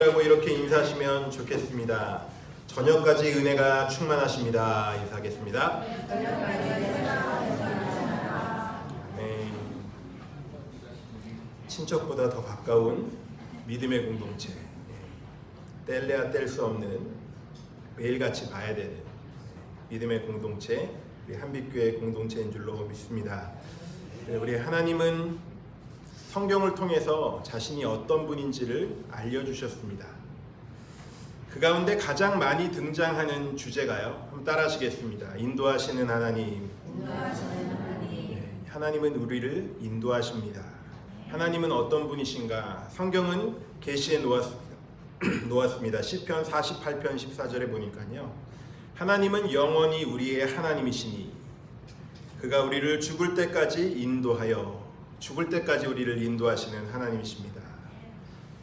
라고 이렇게 인사하시면 좋겠습니다. 저녁까지 은혜가 충만하십니다. 인사하겠습니다. 네. 친척보다 더 가까운 믿음의 공동체. 네. 뗄래야 뗄 수 없는 매일같이 봐야 되는 믿음의 공동체, 우리 한빛교회 공동체인 줄로 믿습니다. 네, 우리 하나님은 성경을 통해서 자신이 어떤 분인지를 알려주셨습니다. 그 가운데 가장 많이 등장하는 주제가요. 한번 따라하시겠습니다. 인도하시는 하나님. 네, 하나님은 우리를 인도하십니다. 하나님은 어떤 분이신가? 성경은 계시에 놓았습니다. 놓았습니다. 시편 48편 14절에 보니까요. 하나님은 영원히 우리의 하나님이시니 그가 우리를 죽을 때까지 인도하여 죽을 때까지 우리를 인도하시는 하나님이십니다.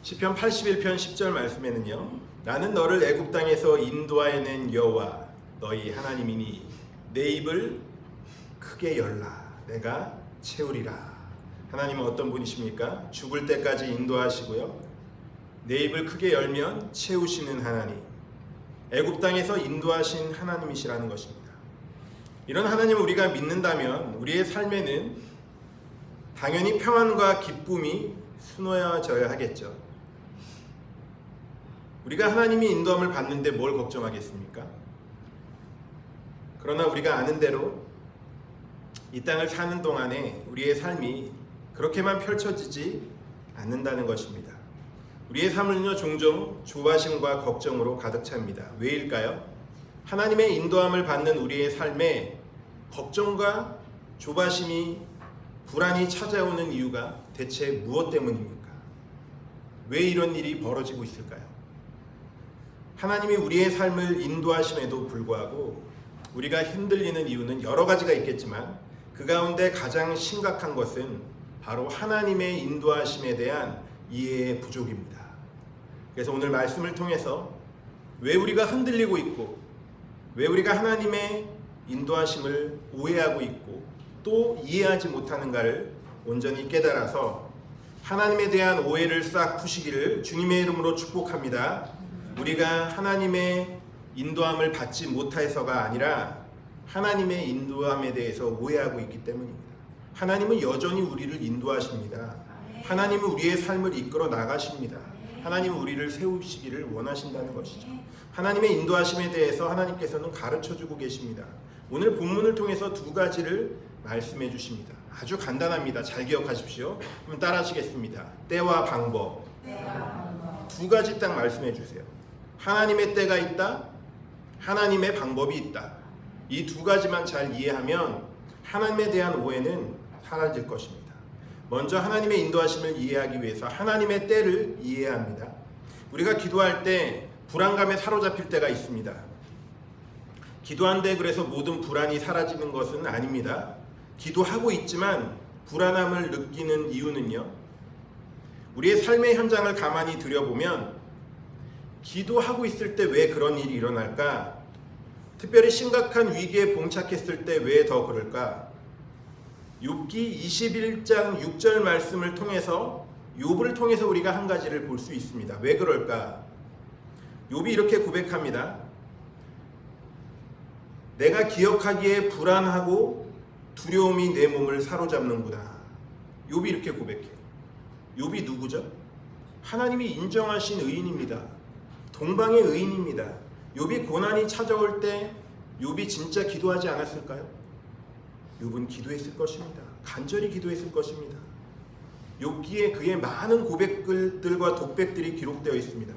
시편 81편 10절 말씀에는요. 나는 너를 애굽 땅에서 인도하여낸 여호와 너희 하나님이니 내 입을 크게 열라 내가 채우리라. 하나님은 어떤 분이십니까? 죽을 때까지 인도하시고요. 내 입을 크게 열면 채우시는 하나님. 애굽 땅에서 인도하신 하나님이시라는 것입니다. 이런 하나님을 우리가 믿는다면 우리의 삶에는 당연히 평안과 기쁨이 수놓여져야 하겠죠. 우리가 하나님이 인도함을 받는데 뭘 걱정하겠습니까? 그러나 우리가 아는 대로 이 땅을 사는 동안에 우리의 삶이 그렇게만 펼쳐지지 않는다는 것입니다. 우리의 삶은요 종종 조바심과 걱정으로 가득 찹니다. 왜일까요? 하나님의 인도함을 받는 우리의 삶에 걱정과 조바심이 불안이 찾아오는 이유가 대체 무엇 때문입니까? 왜 이런 일이 벌어지고 있을까요? 하나님이 우리의 삶을 인도하심에도 불구하고 우리가 흔들리는 이유는 여러 가지가 있겠지만 그 가운데 가장 심각한 것은 바로 하나님의 인도하심에 대한 이해의 부족입니다. 그래서 오늘 말씀을 통해서 왜 우리가 흔들리고 있고 왜 우리가 하나님의 인도하심을 오해하고 있고 또 이해하지 못하는가를 온전히 깨달아서 하나님에 대한 오해를 싹 푸시기를 주님의 이름으로 축복합니다. 우리가 하나님의 인도함을 받지 못해서가 아니라 하나님의 인도함에 대해서 오해하고 있기 때문입니다. 하나님은 여전히 우리를 인도하십니다. 하나님은 우리의 삶을 이끌어 나가십니다. 하나님은 우리를 세우시기를 원하신다는 것이죠. 하나님의 인도하심에 대해서 하나님께서는 가르쳐 주고 계십니다. 오늘 본문을 통해서 두 가지를 말씀해 주십니다. 아주 간단합니다. 잘 기억하십시오. 그럼 따라하시겠습니다. 때와 방법. 두 가지 딱 말씀해 주세요. 하나님의 때가 있다. 하나님의 방법이 있다. 이 두 가지만 잘 이해하면 하나님에 대한 오해는 사라질 것입니다. 먼저 하나님의 인도하심을 이해하기 위해서 하나님의 때를 이해해야 합니다. 우리가 기도할 때 불안감에 사로잡힐 때가 있습니다. 기도한데 그래서 모든 불안이 사라지는 것은 아닙니다. 기도하고 있지만 불안함을 느끼는 이유는요. 우리의 삶의 현장을 가만히 들여보면 기도하고 있을 때 왜 그런 일이 일어날까? 특별히 심각한 위기에 봉착했을 때 왜 더 그럴까? 욥기 21장 6절 말씀을 통해서 욥을 통해서 우리가 한 가지를 볼 수 있습니다. 왜 그럴까? 욥이 이렇게 고백합니다. 내가 기억하기에 불안하고 두려움이 내 몸을 사로잡는구나. 욥이 이렇게 고백해요. 욥이 누구죠? 하나님이 인정하신 의인입니다. 동방의 의인입니다. 욥이 고난이 찾아올 때 욥이 진짜 기도하지 않았을까요? 욥은 기도했을 것입니다. 간절히 기도했을 것입니다. 욥기에 그의 많은 고백들과 독백들이 기록되어 있습니다.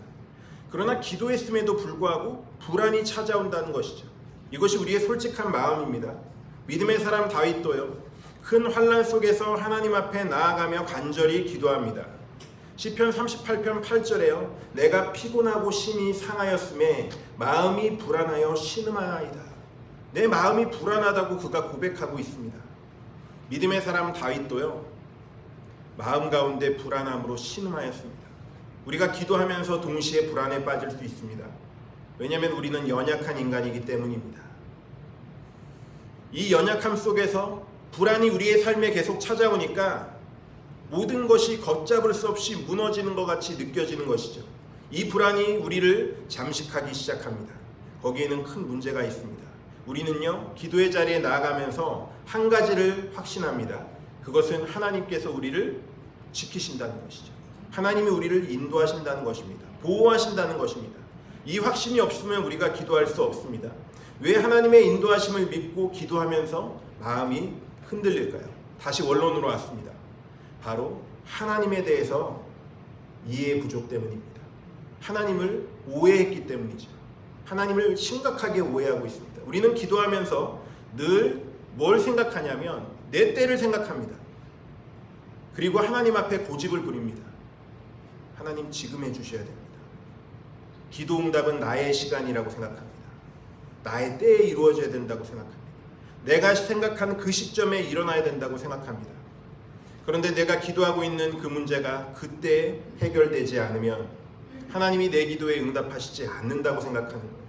그러나 기도했음에도 불구하고 불안이 찾아온다는 것이죠. 이것이 우리의 솔직한 마음입니다. 믿음의 사람 다윗도요. 큰 환란 속에서 하나님 앞에 나아가며 간절히 기도합니다. 시편 38편 8절에요. 내가 피곤하고 심히 상하였음에 마음이 불안하여 신음하나이다. 내 마음이 불안하다고 그가 고백하고 있습니다. 믿음의 사람 다윗도요. 마음 가운데 불안함으로 신음하였습니다. 우리가 기도하면서 동시에 불안에 빠질 수 있습니다. 왜냐하면 우리는 연약한 인간이기 때문입니다. 이 연약함 속에서 불안이 우리의 삶에 계속 찾아오니까 모든 것이 걷잡을 수 없이 무너지는 것 같이 느껴지는 것이죠. 이 불안이 우리를 잠식하기 시작합니다. 거기에는 큰 문제가 있습니다. 우리는요, 기도의 자리에 나아가면서 한 가지를 확신합니다. 그것은 하나님께서 우리를 지키신다는 것이죠. 하나님이 우리를 인도하신다는 것입니다. 보호하신다는 것입니다. 이 확신이 없으면 우리가 기도할 수 없습니다. 왜 하나님의 인도하심을 믿고 기도하면서 마음이 흔들릴까요? 다시 원론으로 왔습니다. 바로 하나님에 대해서 이해 부족 때문입니다. 하나님을 오해했기 때문이죠. 하나님을 심각하게 오해하고 있습니다. 우리는 기도하면서 늘 뭘 생각하냐면 내 때를 생각합니다. 그리고 하나님 앞에 고집을 부립니다. 하나님 지금 해주셔야 됩니다. 기도 응답은 나의 시간이라고 생각합니다. 나의 때에 이루어져야 된다고 생각합니다. 내가 생각한 그 시점에 일어나야 된다고 생각합니다. 그런데 내가 기도하고 있는 그 문제가 그때 해결되지 않으면 하나님이 내 기도에 응답하시지 않는다고 생각하는 거예요.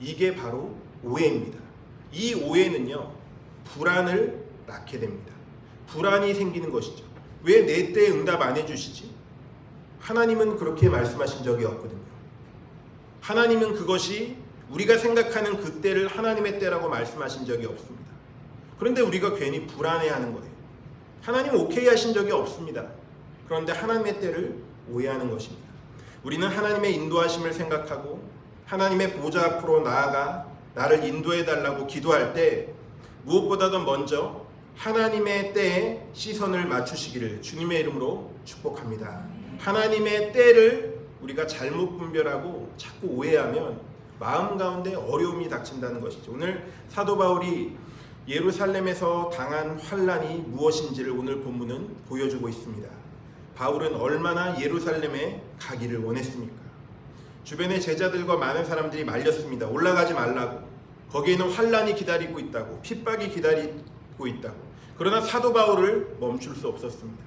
이게 바로 오해입니다. 이 오해는요, 불안을 낳게 됩니다. 불안이 생기는 것이죠. 왜 내 때에 응답 안 해주시지? 하나님은 그렇게 말씀하신 적이 없거든요. 하나님은 그것이 우리가 생각하는 그 때를 하나님의 때라고 말씀하신 적이 없습니다. 그런데 우리가 괜히 불안해하는 거예요. 하나님 오케이 하신 적이 없습니다. 그런데 하나님의 때를 오해하는 것입니다. 우리는 하나님의 인도하심을 생각하고 하나님의 보좌 앞으로 나아가 나를 인도해 달라고 기도할 때 무엇보다도 먼저 하나님의 때에 시선을 맞추시기를 주님의 이름으로 축복합니다. 하나님의 때를 우리가 잘못 분별하고 자꾸 오해하면 마음 가운데 어려움이 닥친다는 것이죠. 오늘 사도 바울이 예루살렘에서 당한 환란이 무엇인지를 오늘 본문은 보여주고 있습니다. 바울은 얼마나 예루살렘에 가기를 원했습니까? 주변의 제자들과 많은 사람들이 말렸습니다. 올라가지 말라고. 거기에는 환란이 기다리고 있다고. 핍박이 기다리고 있다고. 그러나 사도 바울을 멈출 수 없었습니다.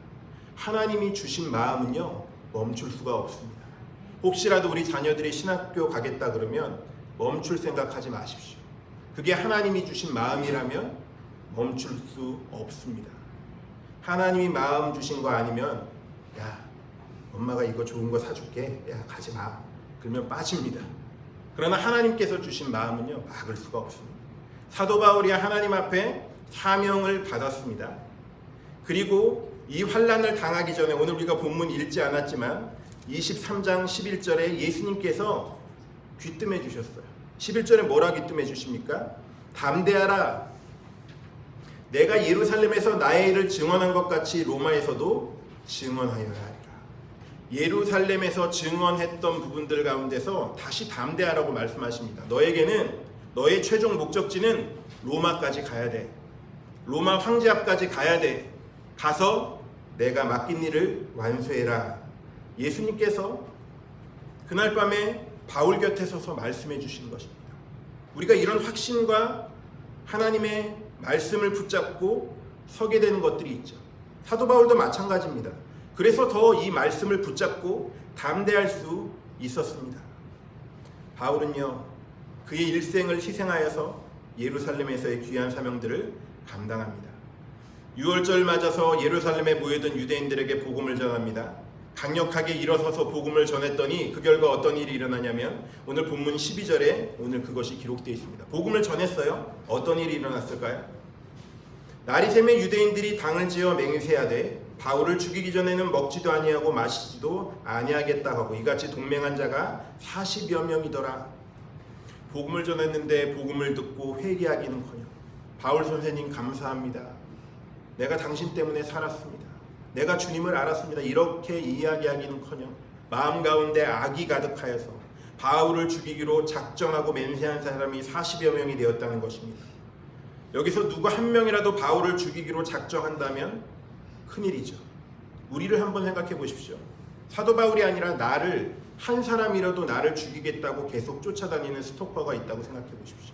하나님이 주신 마음은요. 멈출 수가 없습니다. 혹시라도 우리 자녀들이 신학교 가겠다 그러면 멈출 생각하지 마십시오. 그게 하나님이 주신 마음이라면 멈출 수 없습니다. 하나님이 마음 주신 거 아니면 야 엄마가 이거 좋은 거 사줄게 야 가지 마 그러면 빠집니다. 그러나 하나님께서 주신 마음은요 막을 수가 없습니다. 사도 바울이 하나님 앞에 사명을 받았습니다. 그리고 이 환란을 당하기 전에 오늘 우리가 본문 읽지 않았지만 23장 11절에 예수님께서 귀뜸해 주셨어요. 11절에 뭐라 귀뜸해 주십니까? 담대하라. 내가 예루살렘에서 나의 일을 증언한 것 같이 로마에서도 증언하여야 하리라. 예루살렘에서 증언했던 부분들 가운데서 다시 담대하라고 말씀하십니다. 너에게는 너의 최종 목적지는 로마까지 가야 돼. 로마 황제 앞까지 가야 돼. 가서 내가 맡긴 일을 완수해라. 예수님께서 그날 밤에 바울 곁에 서서 말씀해 주시는 것입니다. 우리가 이런 확신과 하나님의 말씀을 붙잡고 서게 되는 것들이 있죠. 사도 바울도 마찬가지입니다. 그래서 더 이 말씀을 붙잡고 담대할 수 있었습니다. 바울은요, 그의 일생을 희생하여서 예루살렘에서의 귀한 사명들을 감당합니다. 6월절 맞아서 예루살렘에 모여든 유대인들에게 복음을 전합니다. 강력하게 일어서서 복음을 전했더니 그 결과 어떤 일이 일어나냐면 오늘 본문 12절에 오늘 그것이 기록되어 있습니다. 복음을 전했어요. 어떤 일이 일어났을까요? 날이 새면 유대인들이 당을 지어 맹세하되 바울을 죽이기 전에는 먹지도 아니하고 마시지도 아니하겠다 하고 이같이 동맹한 자가 40여 명이더라. 복음을 전했는데 복음을 듣고 회개하기는커녕 바울 선생님 감사합니다. 내가 당신 때문에 살았습니다. 내가 주님을 알았습니다. 이렇게 이야기하기는커녕 마음 가운데 악이 가득하여서 바울을 죽이기로 작정하고 맹세한 사람이 40여 명이 되었다는 것입니다. 여기서 누구 한 명이라도 바울을 죽이기로 작정한다면 큰일이죠. 우리를 한번 생각해 보십시오. 사도 바울이 아니라 나를 한 사람이라도 나를 죽이겠다고 계속 쫓아다니는 스토커가 있다고 생각해 보십시오.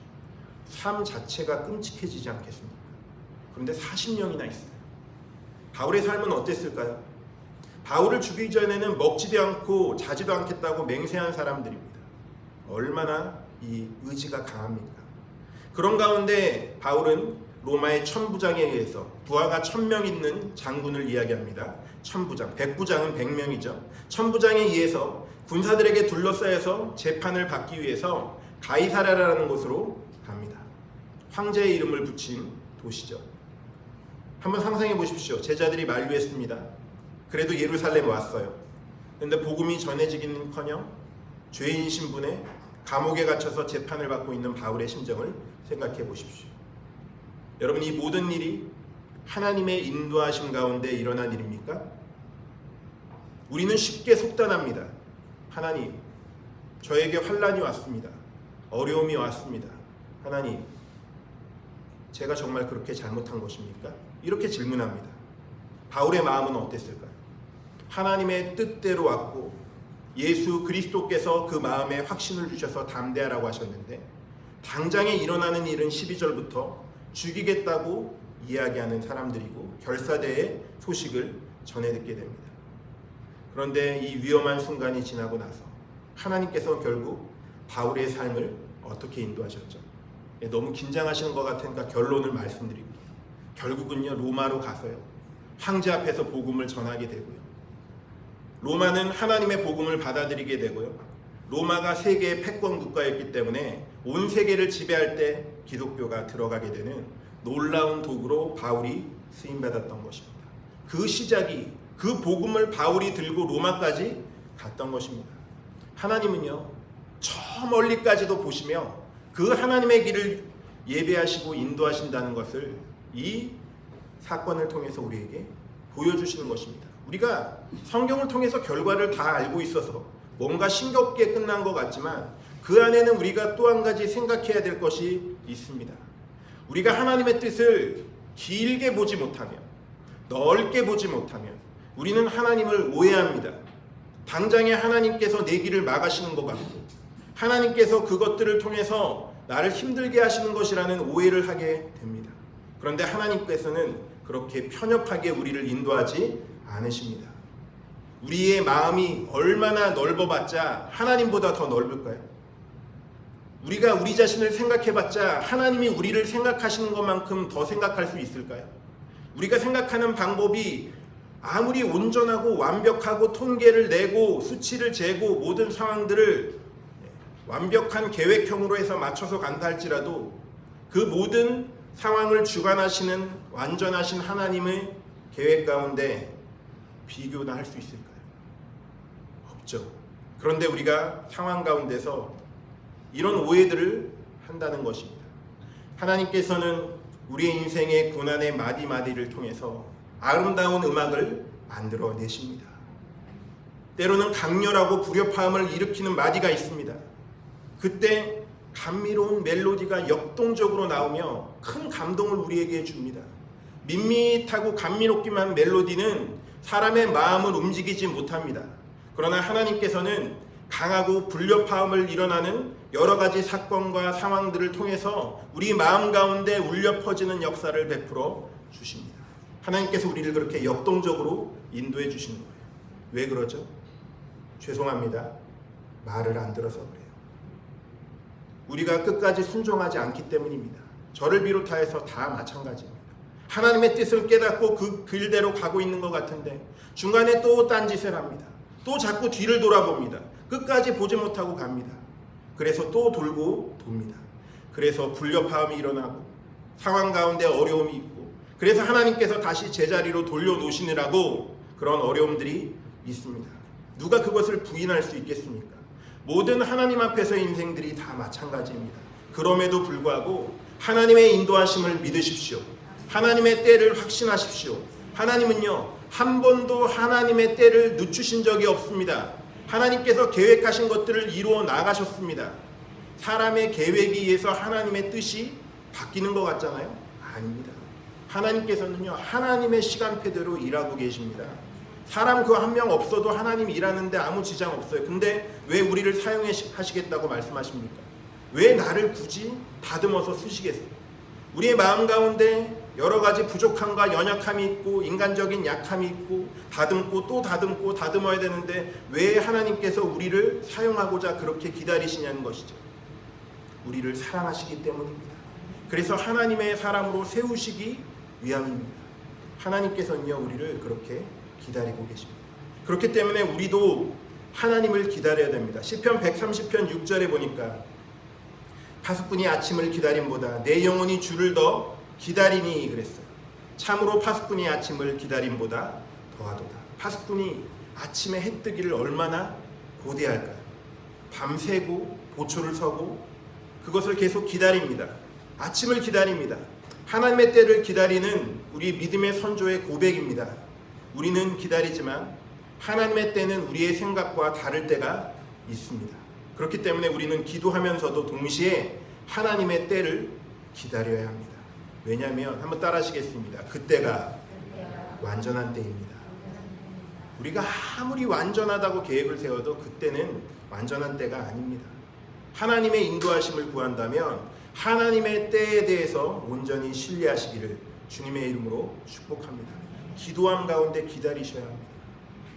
삶 자체가 끔찍해지지 않겠습니까? 그런데 40명이나 있어요. 바울의 삶은 어땠을까요? 바울을 죽이기 전에는 먹지도 않고 자지도 않겠다고 맹세한 사람들입니다. 얼마나 이 의지가 강합니까? 그런 가운데 바울은 로마의 천부장에 의해서 부하가 천명 있는 장군을 이야기합니다. 천부장, 백부장은 백명이죠. 천부장에 의해서 군사들에게 둘러싸여서 재판을 받기 위해서 가이사라라는 곳으로 갑니다. 황제의 이름을 붙인 도시죠. 한번 상상해 보십시오. 제자들이 만류했습니다. 그래도 예루살렘 왔어요. 근데 복음이 전해지기는커녕 죄인 신분에 감옥에 갇혀서 재판을 받고 있는 바울의 심정을 생각해 보십시오. 여러분 이 모든 일이 하나님의 인도하심 가운데 일어난 일입니까? 우리는 쉽게 속단합니다. 하나님, 저에게 환란이 왔습니다. 어려움이 왔습니다. 하나님, 제가 정말 그렇게 잘못한 것입니까? 이렇게 질문합니다. 바울의 마음은 어땠을까요? 하나님의 뜻대로 왔고 예수 그리스도께서 그 마음에 확신을 주셔서 담대하라고 하셨는데 당장에 일어나는 일은 12절부터 죽이겠다고 이야기하는 사람들이고 결사대의 소식을 전해 듣게 됩니다. 그런데 이 위험한 순간이 지나고 나서 하나님께서 결국 바울의 삶을 어떻게 인도하셨죠? 예, 너무 긴장하시는 것 같으니까 결론을 말씀드릴게요. 결국은요 로마로 가서요 황제 앞에서 복음을 전하게 되고요. 로마는 하나님의 복음을 받아들이게 되고요. 로마가 세계의 패권 국가였기 때문에 온 세계를 지배할 때 기독교가 들어가게 되는 놀라운 도구로 바울이 쓰임 받았던 것입니다. 그 시작이 그 복음을 바울이 들고 로마까지 갔던 것입니다. 하나님은요 저 멀리까지도 보시며 그 하나님의 길을 예배하시고 인도하신다는 것을 이 사건을 통해서 우리에게 보여주시는 것입니다. 우리가 성경을 통해서 결과를 다 알고 있어서 뭔가 싱겁게 끝난 것 같지만 그 안에는 우리가 또 한 가지 생각해야 될 것이 있습니다. 우리가 하나님의 뜻을 길게 보지 못하면 넓게 보지 못하면 우리는 하나님을 오해합니다. 당장에 하나님께서 내 길을 막으시는 것 같고 하나님께서 그것들을 통해서 나를 힘들게 하시는 것이라는 오해를 하게 됩니다. 그런데 하나님께서는 그렇게 편협하게 우리를 인도하지 않으십니다. 우리의 마음이 얼마나 넓어봤자 하나님보다 더 넓을까요? 우리가 우리 자신을 생각해봤자 하나님이 우리를 생각하시는 것만큼 더 생각할 수 있을까요? 우리가 생각하는 방법이 아무리 온전하고 완벽하고 통계를 내고 수치를 재고 모든 상황들을 완벽한 계획형으로 해서 맞춰서 간다 할지라도 그 모든 상황을 주관하시는 완전하신 하나님의 계획 가운데 비교나 할 수 있을까요? 없죠. 그런데 우리가 상황 가운데서 이런 오해들을 한다는 것입니다. 하나님께서는 우리의 인생의 고난의 마디마디를 통해서 아름다운 음악을 만들어 내십니다. 때로는 강렬하고 불협화음을 일으키는 마디가 있습니다. 그때 감미로운 멜로디가 역동적으로 나오며 큰 감동을 우리에게 줍니다. 밋밋하고 감미롭기만 한 멜로디는 사람의 마음을 움직이지 못합니다. 그러나 하나님께서는 강하고 불협화음을 일어나는 여러 가지 사건과 상황들을 통해서 우리 마음 가운데 울려 퍼지는 역사를 베풀어 주십니다. 하나님께서 우리를 그렇게 역동적으로 인도해 주시는 거예요. 왜 그러죠? 죄송합니다. 말을 안 들어서. 우리가 끝까지 순종하지 않기 때문입니다. 저를 비롯하여서 다 마찬가지입니다. 하나님의 뜻을 깨닫고 그 길대로 가고 있는 것 같은데 중간에 또 딴짓을 합니다. 또 자꾸 뒤를 돌아봅니다. 끝까지 보지 못하고 갑니다. 그래서 또 돌고 돕니다. 그래서 불협화음이 일어나고 상황 가운데 어려움이 있고 그래서 하나님께서 다시 제자리로 돌려놓으시느라고 그런 어려움들이 있습니다. 누가 그것을 부인할 수 있겠습니까? 모든 하나님 앞에서의 인생들이 다 마찬가지입니다. 그럼에도 불구하고 하나님의 인도하심을 믿으십시오. 하나님의 때를 확신하십시오. 하나님은요, 한 번도 하나님의 때를 늦추신 적이 없습니다. 하나님께서 계획하신 것들을 이루어 나가셨습니다. 사람의 계획에 의해서 하나님의 뜻이 바뀌는 것 같잖아요? 아닙니다. 하나님께서는요, 하나님의 시간표대로 일하고 계십니다. 사람 그 한 명 없어도 하나님 일하는데 아무 지장 없어요. 근데 왜 우리를 사용하시겠다고 말씀하십니까? 왜 나를 굳이 다듬어서 쓰시겠어요? 우리의 마음 가운데 여러 가지 부족함과 연약함이 있고 인간적인 약함이 있고 다듬고 또 다듬고 다듬어야 되는데 왜 하나님께서 우리를 사용하고자 그렇게 기다리시냐는 것이죠. 우리를 사랑하시기 때문입니다. 그래서 하나님의 사람으로 세우시기 위함입니다. 하나님께서는요 우리를 그렇게 기다리고 계십니다. 그렇기 때문에 우리도 하나님을 기다려야 됩니다. 시편 130편 6절에 보니까 파수꾼이 아침을 기다림보다 내 영혼이 주를 더 기다리니 그랬어요. 참으로 파수꾼이 아침을 기다림보다 더하도다. 파수꾼이 아침에 해 뜨기를 얼마나 고대할까요? 밤새고 보초를 서고 그것을 계속 기다립니다. 아침을 기다립니다. 하나님의 때를 기다리는 우리 믿음의 선조의 고백입니다. 우리는 기다리지만 하나님의 때는 우리의 생각과 다를 때가 있습니다. 그렇기 때문에 우리는 기도하면서도 동시에 하나님의 때를 기다려야 합니다. 왜냐하면 한번 따라하시겠습니다. 그때가 완전한 때입니다. 우리가 아무리 완전하다고 계획을 세워도 그때는 완전한 때가 아닙니다. 하나님의 인도하심을 구한다면 하나님의 때에 대해서 온전히 신뢰하시기를 주님의 이름으로 축복합니다. 기도함 가운데 기다리셔야 합니다.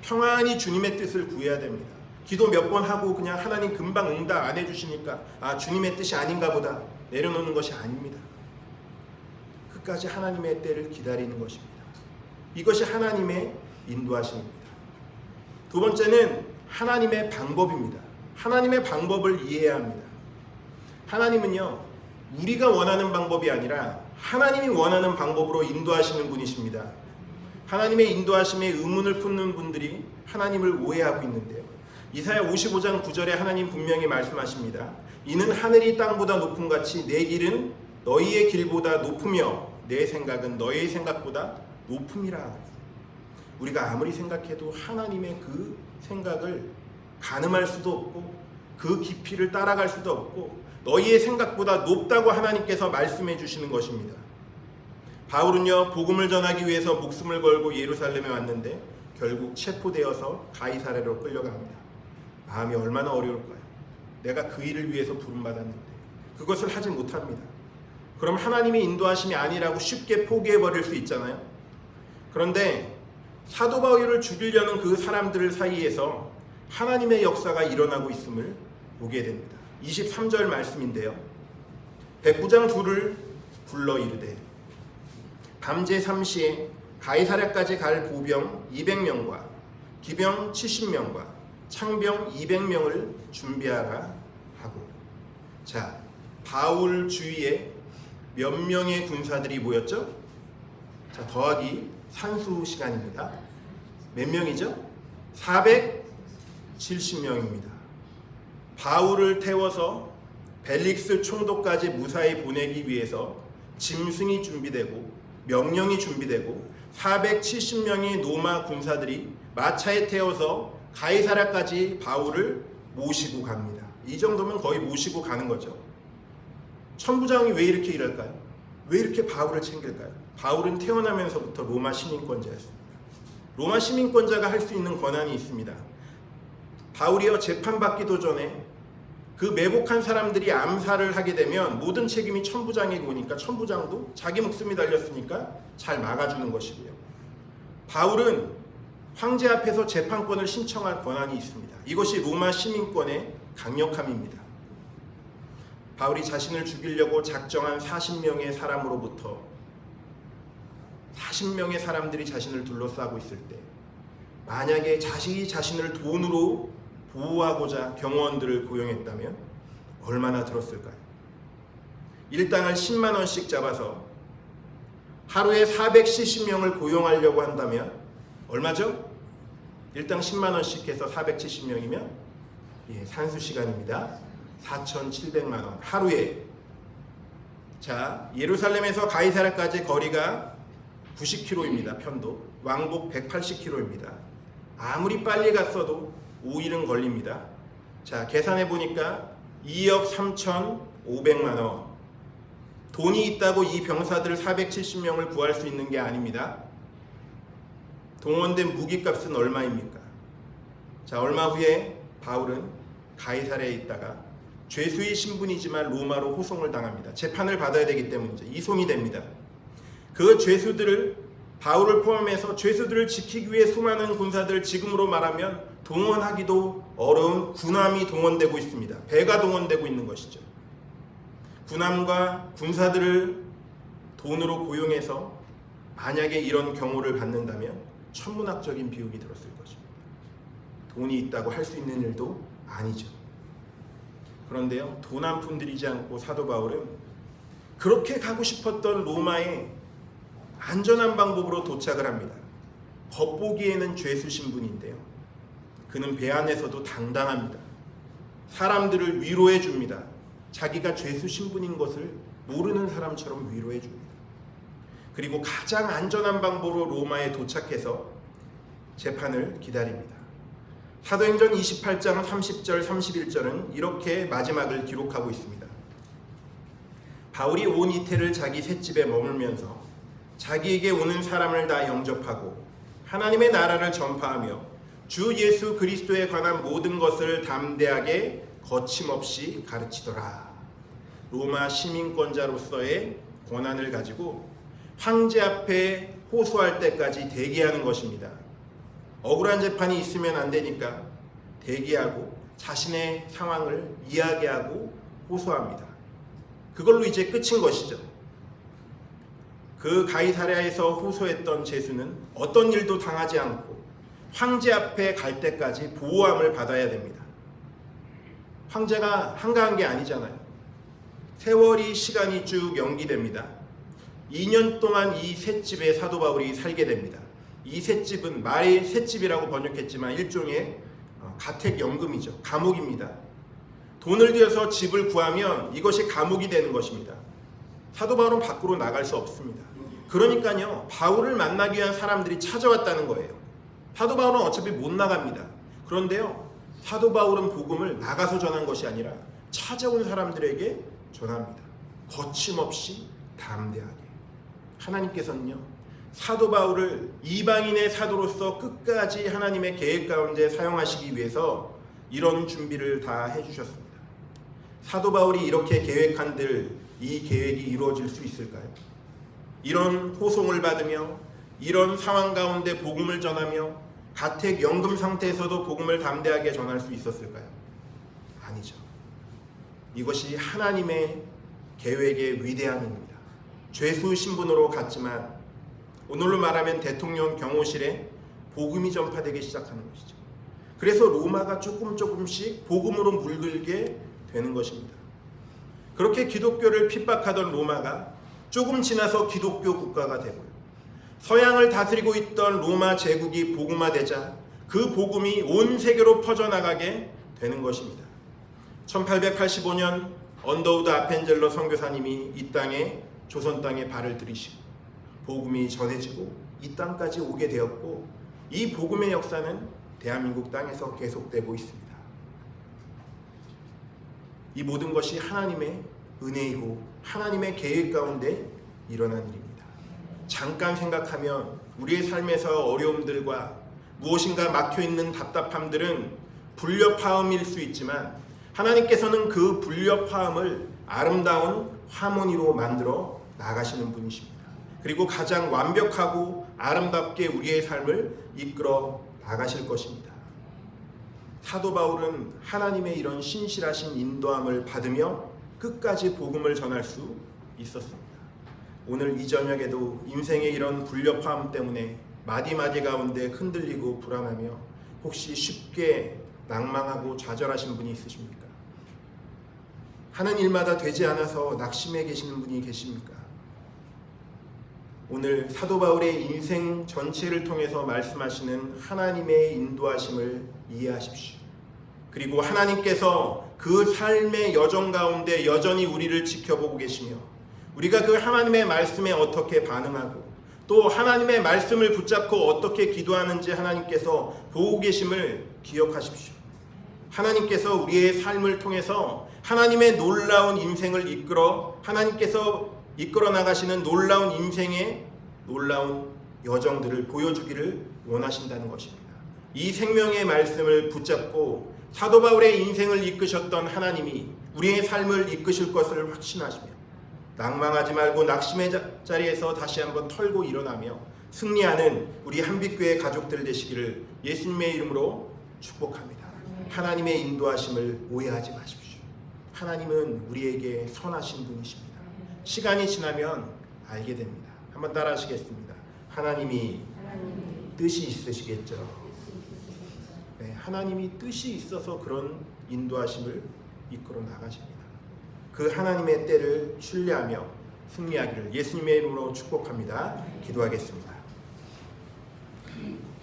평안히 주님의 뜻을 구해야 됩니다. 기도 몇 번 하고 그냥 하나님 금방 응답 안 해주시니까 아 주님의 뜻이 아닌가 보다 내려놓는 것이 아닙니다. 끝까지 하나님의 때를 기다리는 것입니다. 이것이 하나님의 인도하심입니다. 두 번째는 하나님의 방법입니다. 하나님의 방법을 이해해야 합니다. 하나님은요, 우리가 원하는 방법이 아니라 하나님이 원하는 방법으로 인도하시는 분이십니다. 하나님의 인도하심에 의문을 품는 분들이 하나님을 오해하고 있는데요. 이사야 55장 9절에 하나님 분명히 말씀하십니다. 이는 하늘이 땅보다 높음 같이 내 길은 너희의 길보다 높으며 내 생각은 너희의 생각보다 높음이라. 우리가 아무리 생각해도 하나님의 그 생각을 가늠할 수도 없고 그 깊이를 따라갈 수도 없고 너희의 생각보다 높다고 하나님께서 말씀해 주시는 것입니다. 바울은요 복음을 전하기 위해서 목숨을 걸고 예루살렘에 왔는데 결국 체포되어서 가이사레로 끌려갑니다. 마음이 얼마나 어려울까요? 내가 그 일을 위해서 부름받았는데 그것을 하지 못합니다. 그럼 하나님의 인도하심이 아니라고 쉽게 포기해 버릴 수 있잖아요. 그런데 사도 바울을 죽이려는 그 사람들 사이에서 하나님의 역사가 일어나고 있음을 보게 됩니다. 23절 말씀인데요. 백부장 둘을 불러 이르되 밤제 3시에 가이사랴까지 갈 보병 200명과 기병 70명과 창병 200명을 준비하라 하고 자 바울 주위에 몇 명의 군사들이 모였죠? 자 더하기 산수 시간입니다. 몇 명이죠? 470명입니다. 바울을 태워서 벨릭스 총독까지 무사히 보내기 위해서 짐승이 준비되고 명령이 준비되고 470명의 로마 군사들이 마차에 태워서 가이사라까지 바울을 모시고 갑니다. 이 정도면 거의 모시고 가는 거죠. 천부장이 왜 이렇게 일할까요? 왜 이렇게 바울을 챙길까요? 바울은 태어나면서부터 로마 시민권자였습니다. 로마 시민권자가 할 수 있는 권한이 있습니다. 바울이요 재판받기도 전에 그 매복한 사람들이 암살을 하게 되면 모든 책임이 천부장에게 오니까 천부장도 자기 목숨이 달렸으니까 잘 막아주는 것이고요. 바울은 황제 앞에서 재판권을 신청할 권한이 있습니다. 이것이 로마 시민권의 강력함입니다. 바울이 자신을 죽이려고 작정한 40명의 사람으로부터 40명의 사람들이 자신을 둘러싸고 있을 때 만약에 자신이 자신을 돈으로 보호하고자 경호원들을 고용했다면 얼마나 들었을까요? 일당을 10만 원씩 잡아서 하루에 470명을 고용하려고 한다면 얼마죠? 일당 10만 원씩 해서 470명이면 예, 산수 시간입니다. 4,700만 원 하루에 자 예루살렘에서 가이사라까지 거리가 90km입니다. 편도 왕복 180km입니다. 아무리 빨리 갔어도 5일은 걸립니다. 자, 계산해 보니까 2억 3,500만 원. 돈이 있다고 이 병사들 470명을 구할 수 있는 게 아닙니다. 동원된 무기값은 얼마입니까? 자, 얼마 후에 바울은 가이사랴에 있다가 죄수의 신분이지만 로마로 호송을 당합니다. 재판을 받아야 되기 때문이죠. 이송이 됩니다. 그 죄수들을 바울을 포함해서 죄수들을 지키기 위해 수많은 군사들 지금으로 말하면 동원하기도 어려운 군함이 동원되고 있습니다. 배가 동원되고 있는 것이죠. 군함과 군사들을 돈으로 고용해서 만약에 이런 경호를 받는다면 천문학적인 비용이 들었을 것입니다. 돈이 있다고 할 수 있는 일도 아니죠. 그런데요, 돈 한 푼 들이지 않고 사도 바울은 그렇게 가고 싶었던 로마에 안전한 방법으로 도착을 합니다. 겉보기에는 죄수 신 분인데요. 그는 배 안에서도 당당합니다. 사람들을 위로해 줍니다. 자기가 죄수 신분인 것을 모르는 사람처럼 위로해 줍니다. 그리고 가장 안전한 방법으로 로마에 도착해서 재판을 기다립니다. 사도행전 28장 30절 31절은 이렇게 마지막을 기록하고 있습니다. 바울이 온 이태를 자기 셋집에 머물면서 자기에게 오는 사람을 다 영접하고 하나님의 나라를 전파하며 주 예수 그리스도에 관한 모든 것을 담대하게 거침없이 가르치더라. 로마 시민권자로서의 권한을 가지고 황제 앞에 호소할 때까지 대기하는 것입니다. 억울한 재판이 있으면 안 되니까 대기하고 자신의 상황을 이야기하고 호소합니다. 그걸로 이제 끝인 것이죠. 그 가이사랴에서 호소했던 제수는 어떤 일도 당하지 않고 황제 앞에 갈 때까지 보호함을 받아야 됩니다. 황제가 한가한 게 아니잖아요. 세월이 시간이 쭉 연기됩니다. 2년 동안 이 셋집에 사도 바울이 살게 됩니다. 이 셋집은 말이 셋집이라고 번역했지만 일종의 어, 가택연금이죠. 감옥입니다. 돈을 들여서 집을 구하면 이것이 감옥이 되는 것입니다. 사도 바울은 밖으로 나갈 수 없습니다. 그러니까요, 바울을 만나기 위한 사람들이 찾아왔다는 거예요. 사도 바울은 어차피 못 나갑니다. 그런데요, 사도 바울은 복음을 나가서 전한 것이 아니라 찾아온 사람들에게 전합니다. 거침없이 담대하게. 하나님께서는요, 사도 바울을 이방인의 사도로서 끝까지 하나님의 계획 가운데 사용하시기 위해서 이런 준비를 다 해주셨습니다. 사도 바울이 이렇게 계획한들 이 계획이 이루어질 수 있을까요? 이런 호송을 받으며 이런 상황 가운데 복음을 전하며 가택 연금 상태에서도 복음을 담대하게 전할 수 있었을까요? 아니죠. 이것이 하나님의 계획의 위대함입니다. 죄수 신분으로 갔지만 오늘로 말하면 대통령 경호실에 복음이 전파되기 시작하는 것이죠. 그래서 로마가 조금 조금씩 복음으로 물들게 되는 것입니다. 그렇게 기독교를 핍박하던 로마가 조금 지나서 기독교 국가가 되고요. 서양을 다스리고 있던 로마 제국이 복음화되자 그 복음이 온 세계로 퍼져나가게 되는 것입니다. 1885년 언더우드 아펜젤러 선교사님이 이 땅에 조선 땅에 발을 들이시고 복음이 전해지고 이 땅까지 오게 되었고 이 복음의 역사는 대한민국 땅에서 계속되고 있습니다. 이 모든 것이 하나님의 은혜이고 하나님의 계획 가운데 일어난 일입니다. 잠깐 생각하면 우리의 삶에서 어려움들과 무엇인가 막혀 있는 답답함들은 불협화음일 수 있지만 하나님께서는 그 불협화음을 아름다운 하모니로 만들어 나가시는 분이십니다. 그리고 가장 완벽하고 아름답게 우리의 삶을 이끌어 나가실 것입니다. 사도 바울은 하나님의 이런 신실하신 인도함을 받으며 끝까지 복음을 전할 수 있었습니다. 오늘 이 저녁에도 인생의 이런 불협화음 때문에 마디마디 가운데 흔들리고 불안하며 혹시 쉽게 낭망하고 좌절하신 분이 있으십니까? 하는 일마다 되지 않아서 낙심해 계시는 분이 계십니까? 오늘 사도 바울의 인생 전체를 통해서 말씀하시는 하나님의 인도하심을 이해하십시오. 그리고 하나님께서 그 삶의 여정 가운데 여전히 우리를 지켜보고 계시며 우리가 그 하나님의 말씀에 어떻게 반응하고 또 하나님의 말씀을 붙잡고 어떻게 기도하는지 하나님께서 보고 계심을 기억하십시오. 하나님께서 우리의 삶을 통해서 하나님의 놀라운 인생을 이끌어 하나님께서 이끌어 나가시는 놀라운 인생의 놀라운 여정들을 보여주기를 원하신다는 것입니다. 이 생명의 말씀을 붙잡고 사도 바울의 인생을 이끄셨던 하나님이 우리의 삶을 이끄실 것을 확신하시며 낭망하지 말고 낙심의 자리에서 다시 한번 털고 일어나며 승리하는 우리 한빛교회 가족들 되시기를 예수님의 이름으로 축복합니다. 하나님의 인도하심을 오해하지 마십시오. 하나님은 우리에게 선하신 분이십니다. 시간이 지나면 알게 됩니다. 한번 따라 하시겠습니다. 하나님이 뜻이 있으시겠죠. 네, 하나님이 뜻이 있어서 그런 인도하심을 이끌어 나가십니다. 그 하나님의 때를 신뢰하며 승리하기를 예수님의 이름으로 축복합니다. 기도하겠습니다.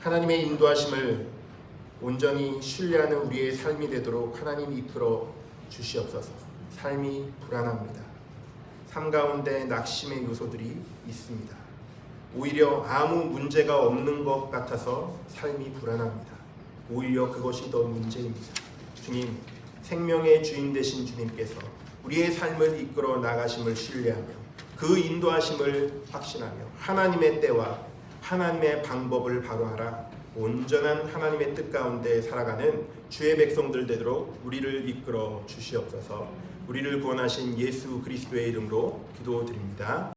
하나님의 인도하심을 온전히 신뢰하는 우리의 삶이 되도록 하나님이 이끌어 주시옵소서. 삶이 불안합니다. 삶 가운데 낙심의 요소들이 있습니다. 오히려 아무 문제가 없는 것 같아서 삶이 불안합니다. 오히려 그것이 더 문제입니다. 주님, 생명의 주인 되신 주님께서 우리의 삶을 이끌어 나가심을 신뢰하며 그 인도하심을 확신하며 하나님의 때와 하나님의 방법을 바로하라 온전한 하나님의 뜻 가운데 살아가는 주의 백성들 되도록 우리를 이끌어 주시옵소서 우리를 구원하신 예수 그리스도의 이름으로 기도드립니다.